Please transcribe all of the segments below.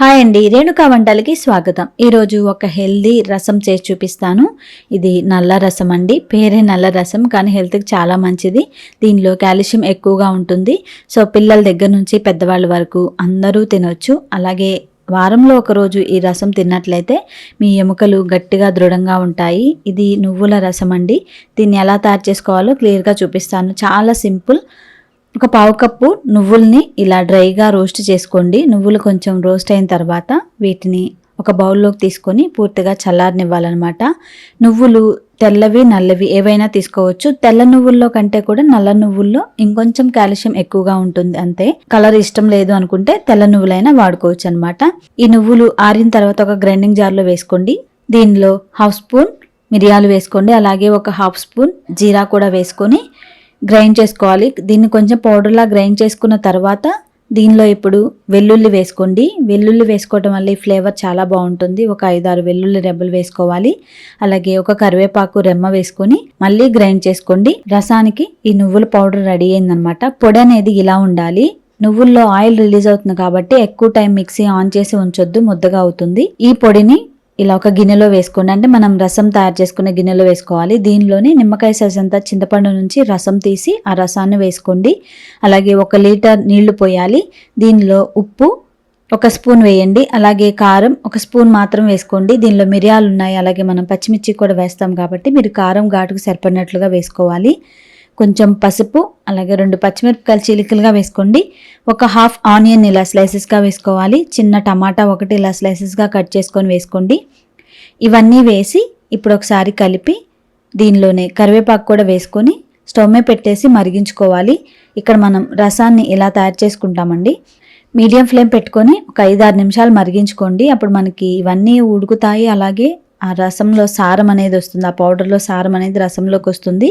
Hi అండి రేణుకా వంటలకి స్వాగతం. ఈరోజు ఒక హెల్దీ రసం చేసి చూపిస్తాను. ఇది నల్ల రసం అండి. పేరే నల్ల రసం కానీ హెల్త్కి చాలా మంచిది. దీనిలో కాల్షియం ఎక్కువగా ఉంటుంది. సో పిల్లల దగ్గర నుంచి పెద్దవాళ్ళ వరకు అందరూ తినొచ్చు. అలాగే వారంలో ఒకరోజు ఈ రసం తిన్నట్లయితే మీ ఎముకలు గట్టిగా దృఢంగా ఉంటాయి. ఇది నువ్వుల రసం అండి. దీన్ని ఎలా తయారు చేసుకోవాలో క్లియర్గా చూపిస్తాను. చాలా సింపుల్. ఒక పావు కప్పు నువ్వుల్ని ఇలా డ్రైగా రోస్ట్ చేసుకోండి. నువ్వులు కొంచెం రోస్ట్ అయిన తర్వాత వీటిని ఒక బౌల్లోకి తీసుకొని పూర్తిగా చల్లారనివ్వాలన్నమాట. నువ్వులు తెల్లవి నల్లవి ఏవైనా తీసుకోవచ్చు. తెల్ల నువ్వుల్లో కంటే కూడా నల్ల నువ్వుల్లో ఇంకొంచెం కాల్షియం ఎక్కువగా ఉంటుంది అంతే. కలర్ ఇష్టం లేదు అనుకుంటే తెల్ల నువ్వులైనా వాడుకోవచ్చు అనమాట ఈ నువ్వులు ఆరిన తర్వాత ఒక గ్రైండింగ్ జార్లో వేసుకోండి. దీనిలో హాఫ్ స్పూన్ మిరియాలు వేసుకోండి. అలాగే ఒక హాఫ్ స్పూన్ జీరా కూడా వేసుకొని గ్రైండ్ చేసుకోవాలి. దీన్ని కొంచెం పౌడర్లా గ్రైండ్ చేసుకున్న తర్వాత దీనిలో ఇప్పుడు వెల్లుల్లి వేసుకోండి. వెల్లుల్లి వేసుకోవడం వల్ల ఈ ఫ్లేవర్ చాలా బాగుంటుంది. ఒక ఐదారు వెల్లుల్లి రెబ్బలు వేసుకోవాలి. అలాగే ఒక కరివేపాకు రెమ్మ వేసుకొని మళ్ళీ గ్రైండ్ చేసుకోండి. రసానికి ఈ నువ్వుల పౌడర్ రెడీ అయిందనమాట. పొడి అనేది ఇలా ఉండాలి. నువ్వుల్లో ఆయిల్ రిలీజ్ అవుతుంది కాబట్టి ఎక్కువ టైం మిక్సీ ఆన్ చేసి ఉంచొద్దు. ముద్దగా అవుతుంది. ఈ పొడిని ఇలా ఒక గిన్నెలో వేసుకోండి. అంటే మనం రసం తయారు చేసుకునే గిన్నెలో వేసుకోవాలి. దీనిలోనే నిమ్మకాయ సైజ్ అంతా చింతపండు నుంచి రసం తీసి ఆ రసాన్ని వేసుకోండి. అలాగే ఒక లీటర్ నీళ్ళు పోయాలి. దీనిలో ఉప్పు ఒక స్పూన్ వేయండి. అలాగే కారం ఒక స్పూన్ మాత్రం వేసుకోండి. దీనిలో మిరియాలు ఉన్నాయి. అలాగే మనం పచ్చిమిర్చి కూడా వేస్తాం కాబట్టి మీరు కారం ఘాటుకు సరిపడినట్లుగా వేసుకోవాలి. కొంచెం పసుపు అలాగే రెండు పచ్చిమిరపకాయలు చిలికలుగా వేసుకోండి. ఒక హాఫ్ ఆనియన్ ఇలా స్లైసెస్గా వేసుకోవాలి. చిన్న టమాటా ఒకటి ఇలా స్లైసెస్గా కట్ చేసుకొని వేసుకోండి. ఇవన్నీ వేసి ఇప్పుడు ఒకసారి కలిపి దీనిలోనే కరివేపాకు కూడా వేసుకొని స్టవ్ మీద పెట్టేసి మరిగించుకోవాలి. ఇక్కడ మనం రసాన్ని ఇలా తయారు చేసుకుంటామండి? మీడియం ఫ్లేమ్ పెట్టుకొని ఒక ఐదు ఆరు నిమిషాలు మరిగించుకోండి. అప్పుడు మనకి ఇవన్నీ ఉడుకుతాయి. అలాగే ఆ రసంలో సారం అనేది వస్తుంది ఆ పౌడర్లో సారం అనేది రసంలోకి వస్తుంది.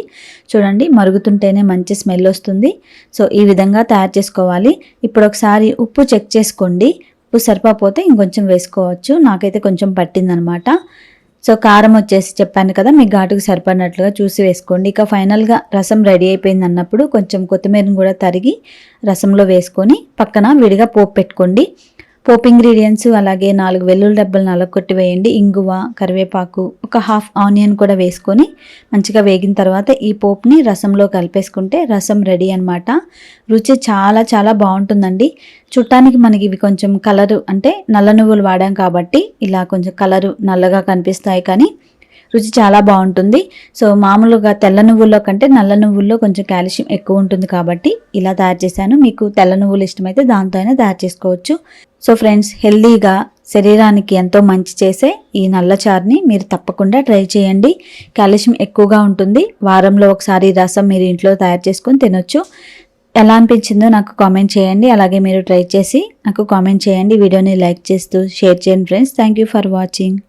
చూడండి మరుగుతుంటేనే మంచి స్మెల్ వస్తుంది. సో ఈ విధంగా తయారు చేసుకోవాలి. ఇప్పుడు ఒకసారి ఉప్పు చెక్ చేసుకోండి. ఉప్పు సరిపోతే ఇంకొంచెం వేసుకోవచ్చు. నాకైతే కొంచెం పట్టిందనమాట. సో కారం వచ్చేసి చెప్పాను కదా మీ ఘాటుకు సరిపడినట్లుగా చూసి వేసుకోండి. ఇక ఫైనల్గా రసం రెడీ అయిపోయింది అన్నప్పుడు కొంచెం కొత్తిమీరని కూడా తరిగి రసంలో వేసుకొని పక్కన విడిగా పోపు పెట్టుకోండి. పోప్ ఇంగ్రీడియంట్స్ అలాగే నాలుగు వెల్లుల్లి డబ్బలు నలగొట్టి వేయండి. ఇంగువ కరివేపాకు ఒక హాఫ్ ఆనియన్ కూడా వేసుకొని మంచిగా వేగిన తర్వాత ఈ పోప్ని రసంలో కలిపేసుకుంటే రసం రెడీ అనమాట రుచి చాలా చాలా బాగుంటుందండి. చుట్టానికి మనకి ఇవి కొంచెం కలరు అంటే నల్ల నువ్వులు వాడాం కాబట్టి ఇలా కొంచెం కలరు నల్లగా కనిపిస్తాయి కానీ రుచి చాలా బాగుంటుంది. సో మామూలుగా తెల్ల నువ్వుల్లో కంటే నల్ల నువ్వుల్లో కొంచెం కాల్షియం ఎక్కువ ఉంటుంది కాబట్టి ఇలా తయారు చేశాను. మీకు తెల్ల నువ్వులు ఇష్టమైతే దాంతో అయినా తయారు చేసుకోవచ్చు. సో ఫ్రెండ్స్ హెల్దీగా శరీరానికి ఎంతో మంచి చేసే ఈ నల్ల చారుని మీరు తప్పకుండా ట్రై చేయండి. కాల్షియం ఎక్కువగా ఉంటుంది. వారంలో ఒకసారి రసం మీరు ఇంట్లో తయారు చేసుకొని తినొచ్చు. ఎలా అనిపించిందో నాకు కామెంట్ చేయండి. అలాగే మీరు ట్రై చేసి నాకు కామెంట్ చేయండి. వీడియోని లైక్ చేస్తూ షేర్ చేయండి friends. Thank you for watching.